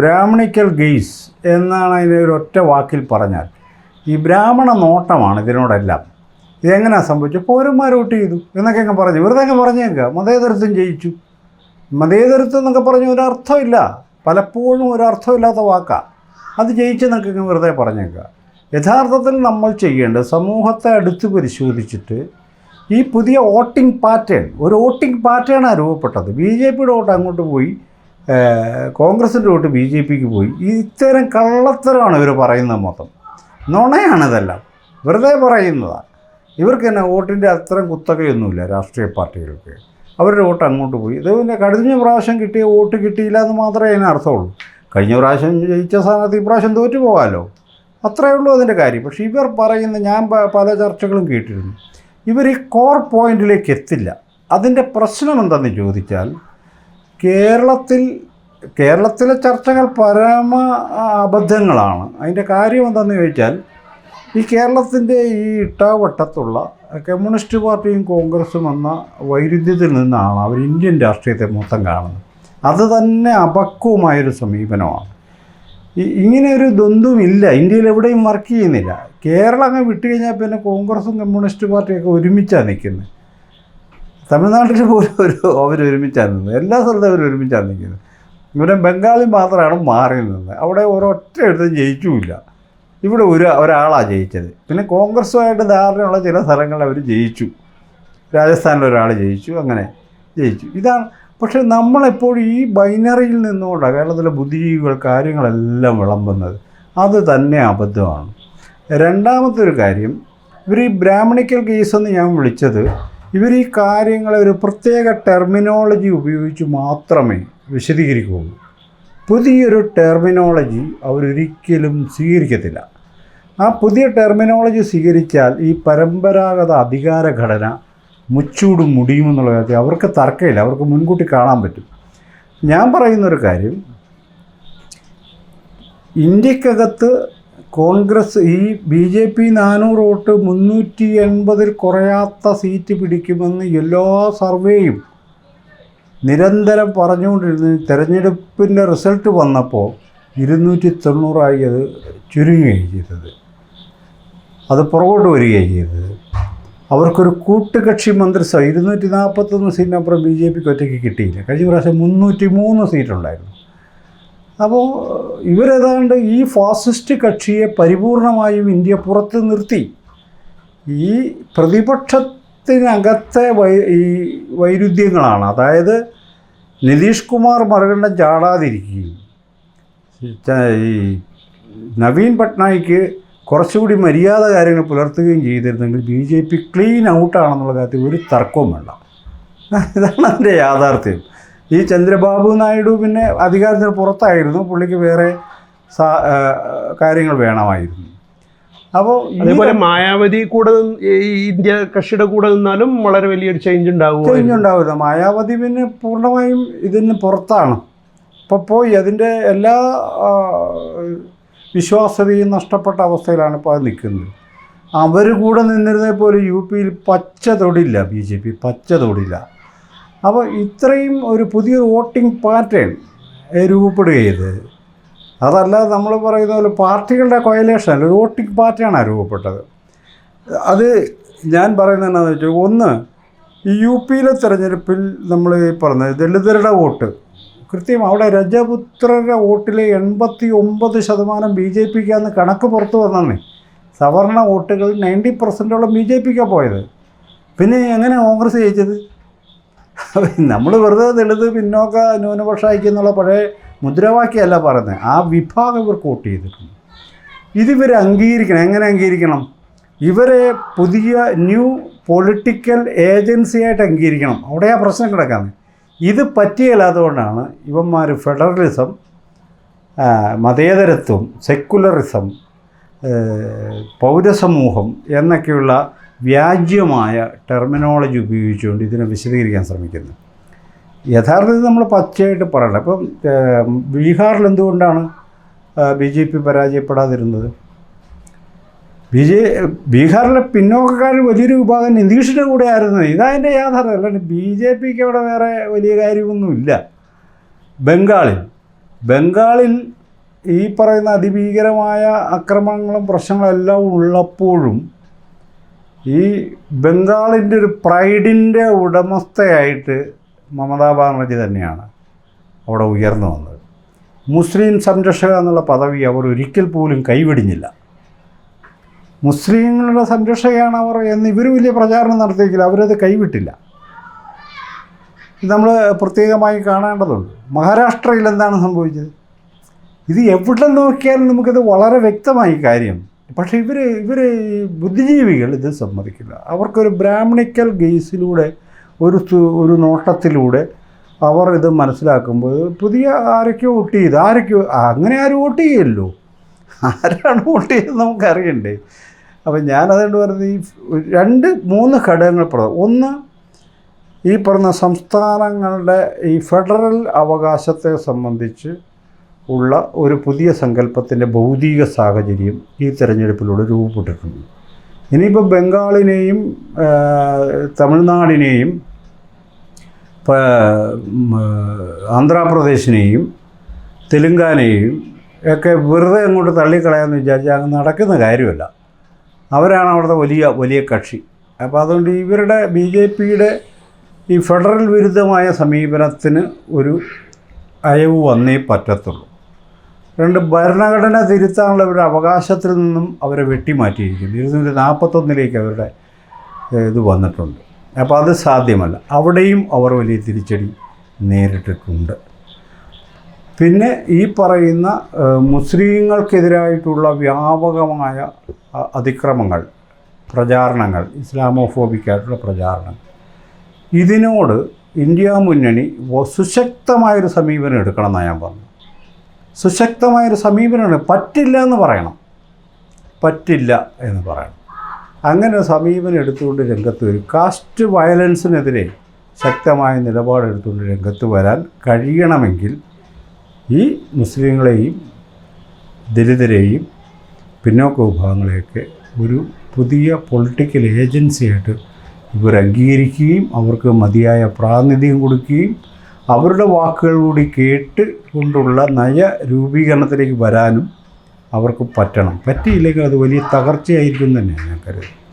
Brahmanical guys എന്നാണ് അതിനെ ഒരു ഒറ്റ വാക്കിൽ പറഞ്ഞാൽ. ഈ ബ്രാഹ്മണ നോട്ടമാണ് ഇതിനോടെല്ലാം. ഇതെങ്ങനെയാണ് സംഭവിച്ചു പൗരന്മാർ വോട്ട് ചെയ്തു എന്നൊക്കെ അങ്ങ് പറഞ്ഞു. വെറുതെ അങ്ങ് പറഞ്ഞേക്കുക മതേതരത്വം ജയിച്ചു. മതേതരത്വം എന്നൊക്കെ പറഞ്ഞ ഒരർത്ഥമില്ല. പലപ്പോഴും ഒരർത്ഥമില്ലാത്ത വാക്കാണ് അത് ജയിച്ചെന്നൊക്കെ അങ്ങ് വെറുതെ പറഞ്ഞേക്കുക യഥാർത്ഥത്തിൽ നമ്മൾ ചെയ്യേണ്ടത് സമൂഹത്തെ അടുത്ത് പരിശോധിച്ചിട്ട് ഈ പുതിയ വോട്ടിംഗ് പാറ്റേൺ ഒരു വോട്ടിംഗ് പാറ്റേണാണ് രൂപപ്പെട്ടത്. ബി ജെ പിയുടെ വോട്ട് അങ്ങോട്ട് പോയി. കോൺഗ്രസിന്റെ വോട്ട് ബി ജെ പിക്ക് പോയി. ഇത്തരം കള്ളത്തരമാണ് ഇവർ പറയുന്നത് മൊത്തം. നുണയാണിതെല്ലാം. വെറുതെ പറയുന്നതാണ് ഇവർക്ക് തന്നെ വോട്ടിന്റെ അത്രയും കുത്തകയൊന്നുമില്ല രാഷ്ട്രീയ പാർട്ടികൾക്ക്. അവരുടെ വോട്ട് അങ്ങോട്ട് പോയി. ഇത് പിന്നെ കഴിഞ്ഞ പ്രാവശ്യം കിട്ടിയ വോട്ട് കിട്ടിയില്ല എന്ന് മാത്രമേ അതിന് അർത്ഥമുള്ളൂ. കഴിഞ്ഞ പ്രാവശ്യം ജയിച്ച സ്ഥാനത്ത് ഈ പ്രാവശ്യം തോറ്റു പോകാമല്ലോ അത്രയേ ഉള്ളൂ അതിന്റെ കാര്യം. പക്ഷേ ഇവർ പറയുന്ന ഞാൻ പല ചർച്ചകളും കേട്ടിരുന്നു. ഇവർ ഈ കോർ പോയിന്റിലേക്ക് എത്തില്ല. അതിന്റെ പ്രശ്നം എന്തെന്ന് ചോദിച്ചാൽ കേരളത്തിൽ കേരളത്തിലെ ചർച്ചകൾ പരമ അബദ്ധങ്ങളാണ്. അതിന്റെ കാര്യം എന്താണെന്ന് ചോദിച്ചാൽ ഈ കേരളത്തിന്റെ ഈ ഇട്ടാവട്ടത്തുള്ള കമ്മ്യൂണിസ്റ്റ് പാർട്ടിയും കോൺഗ്രസും എന്ന വൈരുദ്ധ്യത്തിൽ നിന്നാണ് അവർ ഇന്ത്യൻ രാഷ്ട്രീയത്തെ മൊത്തം കാണുന്നത്. അത് തന്നെ അപക്വമായൊരു സമീപനമാണ്. ഇങ്ങനെ ഒരു ദ്വന്ദ്വമില്ല ഇന്ത്യയിൽ എവിടെയും വർക്ക് ചെയ്യുന്നില്ല. കേരളം അങ്ങ് വിട്ടുകഴിഞ്ഞാൽ പിന്നെ കോൺഗ്രസും കമ്മ്യൂണിസ്റ്റ് പാർട്ടിയൊക്കെ ഒരുമിച്ചാണ് നിൽക്കുന്നത് തമിഴ്നാട്ടിൽ പോലും ഒരു അവർ ഒരുമിച്ചാണ് നിന്നത് എല്ലാ സ്ഥലത്തും അവർ ഒരുമിച്ചാണ് നിൽക്കുന്നത്. ഇവിടെ ബംഗാളിൽ മാത്രമാണ് മാറി നിന്നത്. അവിടെ ഒരൊറ്റ എടുത്തും ജയിച്ചുമില്ല. ഇവിടെ ഒരു ഒരാളാണ് ജയിച്ചത്. പിന്നെ കോൺഗ്രസുമായിട്ട് ധാരണയുള്ള ചില സ്ഥലങ്ങളിൽ അവർ ജയിച്ചു. രാജസ്ഥാനിൽ ഒരാൾ ജയിച്ചു അങ്ങനെ ജയിച്ചു. ഇതാണ് പക്ഷേ നമ്മളെപ്പോഴും ഈ ബൈനറിയിൽ നിന്നുകൊണ്ടാണ് കേരളത്തിലെ ബുദ്ധിജീവികൾ കാര്യങ്ങളെല്ലാം വിളമ്പുന്നത്. അത് തന്നെ അബദ്ധമാണ്. രണ്ടാമത്തെ ഒരു കാര്യം ഇവർ ഈ ബ്രാഹ്മണിക്കൽ കേസ് എന്ന് ഞാൻ വിളിച്ചത് ഇവർ ഈ കാര്യങ്ങളെ ഒരു പ്രത്യേക ടെർമിനോളജി ഉപയോഗിച്ച് മാത്രമേ വിശദീകരിക്കുകയുള്ളൂ. പുതിയൊരു ടെർമിനോളജി അവരൊരിക്കലും സ്വീകരിക്കത്തില്ല. ആ പുതിയ ടെർമിനോളജി സ്വീകരിച്ചാൽ ഈ പരമ്പരാഗത അധികാര ഘടന മുച്ചൂടും മുടിയുമെന്നുള്ള കാര്യത്തിൽ അവർക്ക് തർക്കമില്ല. അവർക്ക് മുൻകൂട്ടി കാണാൻ പറ്റും. ഞാൻ പറയുന്നൊരു കാര്യം. ഇന്ത്യക്കകത്ത് കോൺഗ്രസ് ഈ ബി ജെ പി നാനൂറ് വോട്ട് മുന്നൂറ്റി എൺപതിൽ കുറയാത്ത സീറ്റ് പിടിക്കുമെന്ന് എല്ലാ സർവേയും നിരന്തരം പറഞ്ഞുകൊണ്ടിരുന്നു. തെരഞ്ഞെടുപ്പിന്റെ റിസൾട്ട് വന്നപ്പോൾ ഇരുന്നൂറ്റി തൊണ്ണൂറായി അത് ചുരുങ്ങുകയും ചെയ്തത്. അത് പുറകോട്ട് വരികയും ചെയ്തത്. അവർക്കൊരു കൂട്ടുകക്ഷി മന്ത്രിസഭ ഇരുന്നൂറ്റി നാൽപ്പത്തൊന്ന് സീറ്റിനപ്പുറം ബി ജെ പിക്ക് ഒറ്റയ്ക്ക് കിട്ടിയില്ല. കഴിഞ്ഞ പ്രാവശ്യം മുന്നൂറ്റി മൂന്ന് സീറ്റുണ്ടായിരുന്നു. അപ്പോൾ ഇവരേതാണ്ട് ഈ ഫാസിസ്റ്റ് കക്ഷിയെ പരിപൂർണമായും ഇന്ത്യ പുറത്ത് നിർത്തി. ഈ പ്രതിപക്ഷത്തിനകത്തെ വൈ ഈ വൈരുദ്ധ്യങ്ങളാണ്. അതായത് നിതീഷ് കുമാർ മറുകണ്ഠം ചാടാതിരിക്കുകയും ഈ നവീൻ പട്നായിക്ക് കുറച്ചുകൂടി മര്യാദ കാര്യങ്ങൾ പുലർത്തുകയും ചെയ്തിരുന്നെങ്കിൽ ബി ജെ പി ക്ലീൻ ഔട്ടാണെന്നുള്ള കാര്യത്തിൽ ഒരു തർക്കവും വേണ്ട ഇതാണ് അതിന്റെ യാഥാർത്ഥ്യം. ഈ ചന്ദ്രബാബു നായിഡു പിന്നെ അധികാരത്തിന് പുറത്തായിരുന്നു. പുള്ളിക്ക് വേറെ സാ- കാര്യങ്ങൾ വേണമായിരുന്നു. അപ്പോൾ അതേപോലെ മായാവതി കൂടെ ഈ ഇന്ത്യ കക്ഷിയുടെ കൂടെ നിന്നാലും വളരെ വലിയൊരു ചേഞ്ച് ഉണ്ടാവും ചേഞ്ച് ഉണ്ടാവില്ല മായാവതി പിന്നെ പൂർണമായും ഇതിന് പുറത്താണ്. ഇപ്പോൾ പോയി അതിന്റെ എല്ലാ വിശ്വാസ്യതയും നഷ്ടപ്പെട്ട അവസ്ഥയിലാണ് ഇപ്പോൾ അത് നിൽക്കുന്നത്. അവർ കൂടെ നിന്നിരുന്നേ പോലും യു പിയിൽ പച്ച തൊടില്ല ബി ജെ പി പച്ച തൊടില്ല അപ്പോൾ ഇത്രയും ഒരു പുതിയൊരു വോട്ടിംഗ് പാറ്റേൺ രൂപപ്പെടുകയത്. അതല്ലാതെ നമ്മൾ പറയുന്ന പോലെ പാർട്ടികളുടെ കൊയലേഷൻ അല്ല ഒരു വോട്ടിംഗ് പാറ്റേണാണ് രൂപപ്പെട്ടത്. അത് ഞാൻ പറയുന്നത് എന്താണെന്ന് വെച്ചാൽ ഒന്ന് ഈ യു പിയിലെ തെരഞ്ഞെടുപ്പിൽ നമ്മൾ ഈ പറഞ്ഞത് ദളിതരുടെ വോട്ട് കൃത്യം അവിടെ രജപുത്രരുടെ വോട്ടിലെ എൺപത്തി ഒമ്പത് ശതമാനം ബി ജെ പിക്കാന്ന് കണക്ക് പുറത്തു വന്നേ സവർണ വോട്ടുകൾ നയന്റി പെർസെന്റോളം ബി ജെ പിക്കാണ് പോയത്. പിന്നെ എങ്ങനെ കോൺഗ്രസ് ജയിച്ചത്? നമ്മൾ വെറുതെ ദളിത് പിന്നോക്ക ന്യൂനപക്ഷ ഐക്യം എന്നുള്ള പഴയ മുദ്രാവാക്യമല്ല പറയുന്നത്. ആ വിഭാഗം ഇവർക്ക് വോട്ട് ചെയ്തിട്ടുണ്ട്. ഇതിവർ അംഗീകരിക്കണം. എങ്ങനെ അംഗീകരിക്കണം? ഇവരെ പുതിയ ന്യൂ പൊളിറ്റിക്കൽ ഏജൻസിയായിട്ട് അംഗീകരിക്കണം. അവിടെ ആ പ്രശ്നം കിടക്കാന്ന്. ഇത് പറ്റിയല്ലാത്തതുകൊണ്ടാണ് ഇവന്മാർ ഫെഡറലിസം മതേതരത്വം സെക്കുലറിസം പൗരസമൂഹം എന്നൊക്കെയുള്ള വ്യാജ്യമായ ടെർമിനോളജി ഉപയോഗിച്ചുകൊണ്ട് ഇതിനെ വിശദീകരിക്കാൻ ശ്രമിക്കുന്നു. യഥാർത്ഥത്തിൽ നമ്മൾ പച്ചയായിട്ട് പറയണം ഏഹ്, ബീഹാറിൽ എന്തുകൊണ്ടാണ് ബി ജെ പി പരാജയപ്പെടാതിരുന്നത്? ബി ജെ ബീഹാറിലെ പിന്നോക്കക്കാരിൽ വലിയൊരു വിഭാഗം നിതീഷിന്റെ കൂടെ ആയിരുന്നു. ഇതതിന്റെ യാഥാർത്ഥ്യം. അല്ലാണ്ട് ബി ജെ പിക്ക് അവിടെ വേറെ വലിയ കാര്യമൊന്നുമില്ല. ബംഗാളിൽ ബംഗാളിൽ ഈ പറയുന്ന അതിഭീകരമായ അക്രമങ്ങളും പ്രശ്നങ്ങളും എല്ലാം ഉള്ളപ്പോഴും ഈ ബംഗാളിന്റെ ഒരു പ്രൈഡിന്റെ ഉടമസ്ഥയായിട്ട് മമതാ ബാനർജി തന്നെയാണ് അവിടെ ഉയർന്നു വന്നത്. മുസ്ലിം സംരക്ഷക എന്നുള്ള പദവി അവർ ഒരിക്കൽ പോലും കൈവിടിഞ്ഞില്ല. മുസ്ലിങ്ങളുടെ സംരക്ഷകയാണ് അവർ എന്ന് ഇവർ വലിയ പ്രചാരണം നടത്തിയെങ്കിലും അവരത് കൈവിട്ടില്ല. ഇത് നമ്മൾ പ്രത്യേകമായി കാണേണ്ടതുണ്ട്. മഹാരാഷ്ട്രയിൽ എന്താണ് സംഭവിച്ചത്? ഇത് എവിടെ നോക്കിയാലും നമുക്കിത് വളരെ വ്യക്തമായി കാര്യം. പക്ഷേ ഇവർ ഇവർ ബുദ്ധിജീവികൾ ഇത് സമ്മതിക്കില്ല. അവർക്കൊരു ബ്രാഹ്മണിക്കൽ ഗെയ്സിലൂടെ ഒരു ഒരു നോട്ടത്തിലൂടെ അവർ ഇത് മനസ്സിലാക്കുമ്പോൾ പുതിയ ആരൊക്കെയോ വോട്ട് ചെയ്ത്. ആരൊക്കെയോ അങ്ങനെ ആരും വോട്ട് ചെയ്യല്ലോ. ആരാണ് വോട്ട് ചെയ്തത് നമുക്കറിയണ്ടേ. അപ്പം ഞാനതുകൊണ്ട് പറയുന്നത് ഈ രണ്ട് മൂന്ന് ഘടകങ്ങൾ പ്രധാനം ഒന്ന് ഈ പറഞ്ഞ സംസ്ഥാനങ്ങളുടെ ഈ ഫെഡറൽ അവകാശത്തെ സംബന്ധിച്ച് ഉള്ള ഒരു പുതിയ സങ്കല്പത്തിന്റെ ഭൗതിക സാഹചര്യം ഈ തെരഞ്ഞെടുപ്പിലൂടെ രൂപപ്പെട്ടിട്ടുണ്ട് ഇനിയിപ്പോൾ ബംഗാളിനെയും തമിഴ്നാടിനെയും ആന്ധ്രാപ്രദേശിനെയും തെലുങ്കാനയെയും ഒക്കെ വെറുതെ അങ്ങോട്ട് തള്ളിക്കളയാമെന്ന് വിചാരിച്ചാൽ അങ്ങ് നടക്കുന്ന കാര്യമല്ല. അവരാണ് അവിടുത്തെ വലിയ വലിയ കക്ഷി. അപ്പോൾ അതുകൊണ്ട് ഇവരുടെ ബി ജെ പിയുടെ ഈ ഫെഡറൽ വിരുദ്ധമായ സമീപനത്തിന് ഒരു അയവ് വന്നേ പറ്റത്തുള്ളൂ. രണ്ട് ഭരണഘടന തിരുത്താനുള്ള ഒരു അവകാശത്തിൽ നിന്നും അവരെ വെട്ടിമാറ്റിയിരിക്കുന്നു. ഇരുന്നൂറ്റി നാൽപ്പത്തൊന്നിലേക്ക് അവരുടെ ഇത് വന്നിട്ടുണ്ട്. അപ്പോൾ അത് സാധ്യമല്ല. അവിടെയും അവർ വലിയ തിരിച്ചടി നേരിട്ടിട്ടുണ്ട്. പിന്നെ ഈ പറയുന്ന മുസ്ലിങ്ങൾക്കെതിരായിട്ടുള്ള വ്യാപകമായ അതിക്രമങ്ങൾ പ്രചാരണങ്ങൾ ഇസ്ലാമോഫോബിക്കായിട്ടുള്ള പ്രചാരണം ഇതിനോട് ഇന്ത്യ മുന്നണി സുശക്തമായൊരു സമീപനം എടുക്കണമെന്നാണ് ഞാൻ പറഞ്ഞത്. സുശക്തമായൊരു സമീപനമാണ് പറ്റില്ല എന്ന് പറയണം. പറ്റില്ല എന്ന് പറയണം. അങ്ങനെ സമീപനം എടുത്തുകൊണ്ട് രംഗത്ത് വരും. കാസ്റ്റ് വയലൻസിനെതിരെ ശക്തമായ നിലപാടെടുത്തുകൊണ്ട് രംഗത്ത് വരാൻ കഴിയണമെങ്കിൽ ഈ മുസ്ലിങ്ങളെയും ദലിതരെയും പിന്നോക്ക വിഭാഗങ്ങളെയൊക്കെ ഒരു പുതിയ പൊളിറ്റിക്കൽ ഏജൻസിയായിട്ട് ഇവർ അംഗീകരിക്കുകയും അവർക്ക് മതിയായ പ്രാതിനിധ്യം കൊടുക്കുകയും അവരുടെ വാക്കുകൾ കൂടി കേട്ട് കൊണ്ടുള്ള നയ രൂപീകരണത്തിലേക്ക് വരാനും അവർക്ക് പറ്റണം. പറ്റിയില്ലെങ്കിൽ അത് വലിയ തകർച്ചയായിരിക്കും തന്നെയാണ് ഞാൻ കരുതുന്നത്.